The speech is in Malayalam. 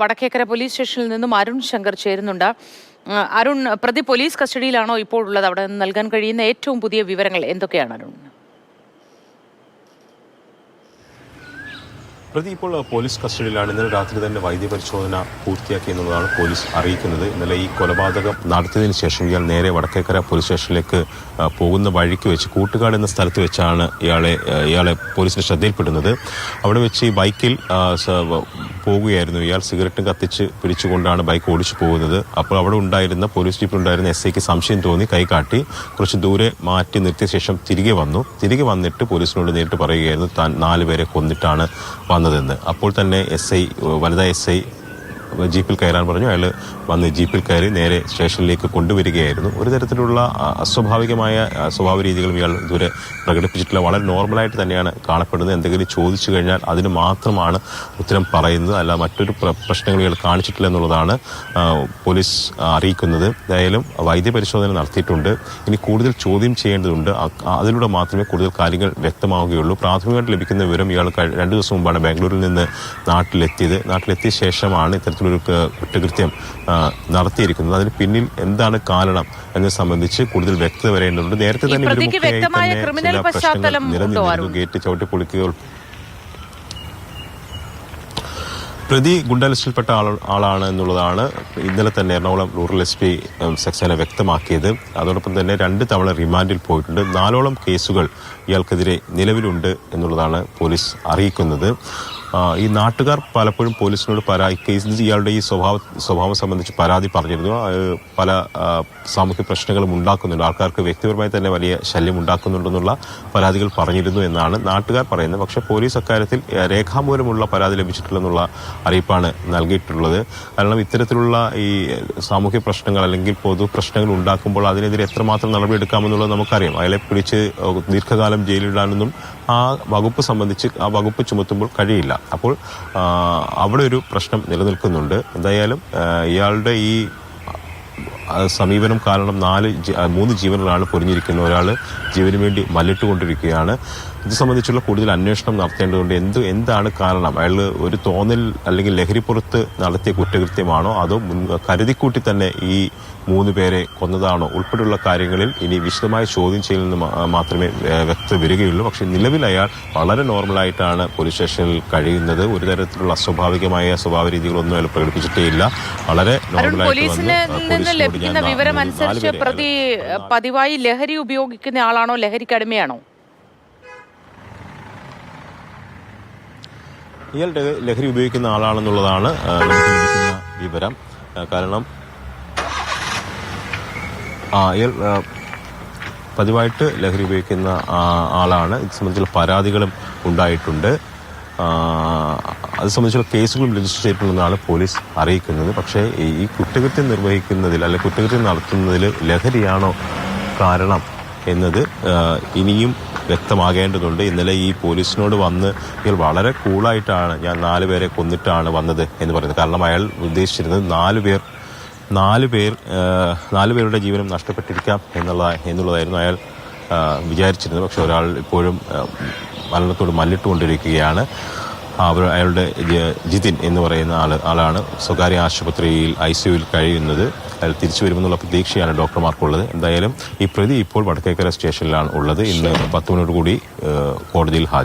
വടക്കേക്കര പോലീസ് സ്റ്റേഷനിൽ നിന്നും അരുൺ ശങ്കർ ചേരുന്നുണ്ട്. അരുൺ പ്രതി പോലീസ് കസ്റ്റഡിയിലാണോ ഇപ്പോൾ ഉള്ളത്? അവിടെ നിന്ന് നൽകാൻ കഴിയുന്ന ഏറ്റവും പുതിയ വിവരങ്ങൾ എന്തൊക്കെയാണ് അരുൺ? പ്രതി ഇപ്പോൾ പോലീസ് കസ്റ്റഡിയിലാണ്. ഇന്നലെ രാത്രി തന്നെ വൈദ്യപരിശോധന പൂർത്തിയാക്കി എന്നുള്ളതാണ് പോലീസ് അറിയിക്കുന്നത്. ഇന്നലെ ഈ കൊലപാതകം നടത്തിയതിനു ശേഷം ഇയാൾ നേരെ വടക്കേക്കര പോലീസ് സ്റ്റേഷനിലേക്ക് പോകുന്ന വഴിക്ക് വെച്ച് കൂട്ടുകാട് എന്ന സ്ഥലത്ത് വെച്ചാണ് ഇയാളെ ഇയാളെ പോലീസിന് ശ്രദ്ധയിൽപ്പെടുന്നത്. അവിടെ വെച്ച് ഈ ബൈക്കിൽ പോവുകയായിരുന്നു. ഇയാൾ സിഗരറ്റും കത്തിച്ച് പിടിച്ചുകൊണ്ടാണ് ബൈക്ക് ഓടിച്ചു പോകുന്നത്. അപ്പോൾ അവിടെ ഉണ്ടായിരുന്ന പോലീസ് ജീപ്പിൽ ഉണ്ടായിരുന്ന എസ് ഐക്ക് സംശയം തോന്നി കൈ കാട്ടി. കുറച്ച് ദൂരെ മാറ്റി നിർത്തിയ ശേഷം തിരികെ വന്നു. തിരികെ വന്നിട്ട് പോലീസിനോട് നേരിട്ട് പറയുകയായിരുന്നു താൻ നാല് പേരെ കൊന്നിട്ടാണ് വന്നതെന്ന്. അപ്പോൾ തന്നെ എസ് ഐ വനിതാ എസ് ഐ ജീപ്പിൽ കയറാൻ പറഞ്ഞു. അയാൾ വന്ന് ജീപ്പിൽ കയറി നേരെ സ്റ്റേഷനിലേക്ക് കൊണ്ടുവരികയായിരുന്നു. ഒരു തരത്തിലുള്ള അസ്വാഭാവികമായ സ്വഭാവ രീതികളും ഇയാൾ ഇതുവരെ പ്രകടിപ്പിച്ചിട്ടില്ല. വളരെ നോർമലായിട്ട് തന്നെയാണ് കാണപ്പെടുന്നത്. എന്തെങ്കിലും ചോദിച്ചു കഴിഞ്ഞാൽ അതിന് മാത്രമാണ് ഉത്തരം പറയുന്നത്. അല്ല മറ്റൊരു പ്ര- പ്രശ്നങ്ങൾ ഇയാൾ കാണിച്ചിട്ടില്ല എന്നുള്ളതാണ് പോലീസ് അറിയിക്കുന്നത്. ഏതായാലും വൈദ്യപരിശോധന നടത്തിയിട്ടുണ്ട്. ഇനി കൂടുതൽ ചോദ്യം ചെയ്യേണ്ടതുണ്ട്. അതിലൂടെ മാത്രമേ കൂടുതൽ കാര്യങ്ങൾ വ്യക്തമാവുകയുള്ളൂ. പ്രാഥമികമായിട്ട് ലഭിക്കുന്ന വിവരം ഇയാൾ രണ്ടു ദിവസം മുമ്പാണ് ബാംഗ്ലൂരിൽ നിന്ന് നാട്ടിലെത്തിയത്. നാട്ടിലെത്തിയ ശേഷമാണ് ഇത്തരത്തിലൊരു ക- കുറ്റകൃത്യം നടത്തിയിരിക്കുന്നത്. അതിന് പിന്നിൽ എന്താണ് കാരണം എന്നെ സംബന്ധിച്ച് കൂടുതൽ വ്യക്തത വരേണ്ടതുണ്ട്. നേരത്തെ തന്നെ ചില പ്രശ്നങ്ങൾ നിലനിന്നിരുന്നു? ഗേറ്റ് ചവിട്ടി പൊളിക്കുക പ്രതി ഗുണ്ട ലിസ്റ്റിൽപ്പെട്ട ആൾ ആളാണ് എന്നുള്ളതാണ് ഇന്നലെ തന്നെ Ernakulam rural S P Saxena വ്യക്തമാക്കിയത്. അതോടൊപ്പം തന്നെ രണ്ട് തവണ റിമാൻഡിൽ പോയിട്ടുണ്ട്. നാലോളം കേസുകൾ ഇയാൾക്കെതിരെ നിലവിലുണ്ട് എന്നുള്ളതാണ് പോലീസ് അറിയിക്കുന്നത്. ഈ നാട്ടുകാർ പലപ്പോഴും പോലീസിനോട് പരാതി കേസിൽ ഇയാളുടെ ഈ സ്വഭാവ സ്വഭാവം സംബന്ധിച്ച് പരാതി പറഞ്ഞിരുന്നു. പല സാമൂഹ്യ പ്രശ്നങ്ങളും ഉണ്ടാക്കുന്നുണ്ട്. ആൾക്കാർക്ക് വ്യക്തിപരമായി തന്നെ വലിയ ശല്യം ഉണ്ടാക്കുന്നുണ്ടെന്നുള്ള പരാതികൾ പറഞ്ഞിരുന്നു എന്നാണ് നാട്ടുകാർ പറയുന്നത്. പക്ഷേ പോലീസ് അക്കാര്യത്തിൽ രേഖാമൂലമുള്ള പരാതി ലഭിച്ചിട്ടില്ലെന്നുള്ള അറിയിപ്പാണ് നൽകിയിട്ടുള്ളത്. കാരണം ഇത്തരത്തിലുള്ള ഈ സാമൂഹ്യ പ്രശ്നങ്ങൾ അല്ലെങ്കിൽ പൊതു പ്രശ്നങ്ങൾ ഉണ്ടാക്കുമ്പോൾ അതിനെതിരെ എത്രമാത്രം നടപടിയെടുക്കാമെന്നുള്ളത് നമുക്കറിയാം. അയാളെ പിടിച്ച് ദീർഘകാലം ജയിലിടാനൊന്നും ആ വകുപ്പ് സംബന്ധിച്ച് ആ വകുപ്പ് ചുമത്തുമ്പോൾ കഴിയില്ല. അപ്പോൾ അവിടെ ഒരു പ്രശ്നം നിലനിൽക്കുന്നുണ്ട്. എന്തായാലും ഇയാളുടെ ഈ സമീപനം കാരണം നാല് മൂന്ന് ജീവനുകളാണ് പൊരിഞ്ഞിരിക്കുന്നത് ഒരാൾ ജീവന് വേണ്ടി മല്ലിട്ടുകൊണ്ടിരിക്കുകയാണ്. ഇത് സംബന്ധിച്ചുള്ള കൂടുതൽ അന്വേഷണം നടത്തേണ്ടതുണ്ട്. എന്ത് എന്താണ് കാരണം? അയാൾ ഒരു തോന്നൽ അല്ലെങ്കിൽ ലഹരിപ്പുറത്ത് നടത്തിയ കുറ്റകൃത്യമാണോ? അതോ കരുതിക്കൂട്ടി തന്നെ ഈ മൂന്ന് പേരെ കൊന്നതാണോ? ഉൾപ്പെടെയുള്ള കാര്യങ്ങളിൽ ഇനി വിശദമായ ചോദ്യം ചെയ്യലിൽ നിന്ന് മാത്രമേ വ്യക്തത വരികയുള്ളൂ പക്ഷേ നിലവിൽ അയാൾ വളരെ നോർമലായിട്ടാണ് പോലീസ് സ്റ്റേഷനിൽ കഴിയുന്നത്. ഒരു തരത്തിലുള്ള അസ്വാഭാവികമായ സ്വഭാവ രീതികളൊന്നും അയാൾ പ്രകടിപ്പിച്ചിട്ടേ ഇല്ല. വളരെ നോർമലായിട്ട് വിവരം അനുസരിച്ച് പ്രതി പതിവായി ലഹരി ഉപയോഗിക്കുന്ന ആളാണോ? ലഹരിക്ക് അടിമയാണോ? ഇയാളുടെ ലഹരി ഉപയോഗിക്കുന്ന ആളാണെന്നുള്ളതാണ് വിവരം. കാരണം പതിവായിട്ട് ലഹരി ഉപയോഗിക്കുന്ന ആളാണ്. ഇത് സംബന്ധിച്ചുള്ള പരാതികളും ഉണ്ടായിട്ടുണ്ട്. അത് സംബന്ധിച്ചുള്ള കേസുകളും രജിസ്റ്റർ ചെയ്തിട്ടുണ്ടെന്നാണ് പോലീസ് അറിയിക്കുന്നത്. പക്ഷേ ഈ കുറ്റകൃത്യം നിർവഹിക്കുന്നതിൽ അല്ലെ കുറ്റകൃത്യം നടത്തുന്നതിൽ ലഹരിയാണോ കാരണം എന്നത് ഇനിയും വ്യക്തമാകേണ്ടതുണ്ട്. ഇന്നലെ ഈ പോലീസിനോട് വന്ന് ഇയാൾ വളരെ കൂളായിട്ടാണ് ഞാൻ നാല് പേരെ കൊന്നിട്ടാണ് വന്നത് എന്ന് പറയുന്നത്. കാരണം അയാൾ ഉദ്ദേശിച്ചിരുന്നത് നാല് പേർ നാല് പേർ നാല് പേരുടെ ജീവനും നഷ്ടപ്പെട്ടിരിക്കാം എന്നുള്ള എന്നുള്ളതായിരുന്നു അയാൾ വിചാരിച്ചിരുന്നത്. പക്ഷെ ഒരാൾ ഇപ്പോഴും മരണത്തോട് മല്ലിട്ടുകൊണ്ടിരിക്കുകയാണ്. അവർ അയാളുടെ ജിതിൻ എന്ന് പറയുന്ന ആൾ ആളാണ്. സ്വകാര്യ ആശുപത്രിയിൽ ഐ സിയുവിൽ കഴിയുന്നത്. അയാൾ തിരിച്ചു വരുമെന്നുള്ള പ്രതീക്ഷയാണ് ഡോക്ടർമാർക്കുള്ളത്. എന്തായാലും ഈ പ്രതി ഇപ്പോൾ വടക്കേക്കര സ്റ്റേഷനിലാണ് ഉള്ളത്. ഇന്ന് പത്ത് മണിയോടുകൂടി കോടതിയിൽ ഹാജർ